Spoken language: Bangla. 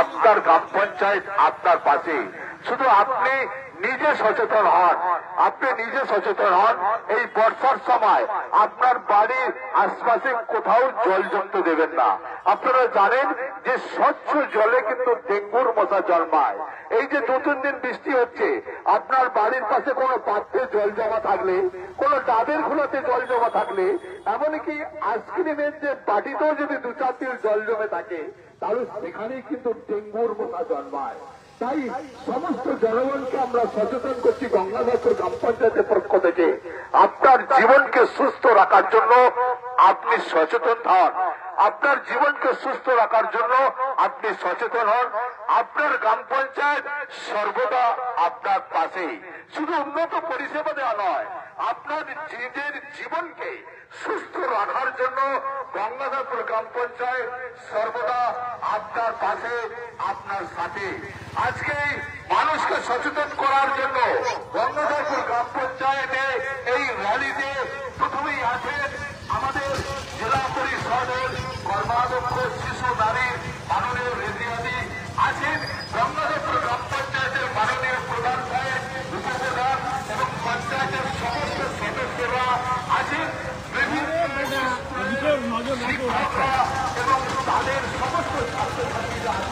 আপনার গ্রাম পঞ্চায়েত আপনার পাশে। শুধু আপনি নিজে সচেতন হন। আপনি নিজে সচেতন হন এই বর্ষার সময়। আপনার বাড়ির আশপাশে কোথাও জল জমতে দেবেন না। আপনারা জানেন যে স্বচ্ছ জলে কিন্তু ডেঙ্গুর মশা জন্মায়। এই যে দু তিন দিন বৃষ্টি হচ্ছে, আপনার বাড়ির পাশে কোনো পাত্রে জল জমা থাকলে, কোনো ডাবের খোলাতে জল জমা থাকলে, এমনকি আইসক্রিমের যে বাটিতেও যদি দু চার দিন জল জমে থাকে, তাহলে সেখানেই কিন্তু ডেঙ্গুর মশা জন্মায়। তাই সমস্ত জনগণকে আমরা সচেতন করছি গঙ্গাধরপুর গ্রাম পঞ্চায়েতের পক্ষ থেকে। আপনার জীবনকে সুস্থ রাখার জন্য আপনি সচেতন হন। আপনার জীবনকে সুস্থ রাখার জন্য আপনি সচেতন হন। আপনার গ্রাম পঞ্চায়েত সর্বদা আপনার পাশে শুধু উন্নত পরিষেবা দেওয়া নয়, আপনার নিজের জীবনকে সুস্থ রাখার জন্য গঙ্গাধরপুর গ্রাম পঞ্চায়েত সর্বদা আপনার পাশে, আপনার সাথে। আজকে মানুষকে সচেতন করার জন্য এবং তাদের সমস্ত ছাত্রছাত্রীরা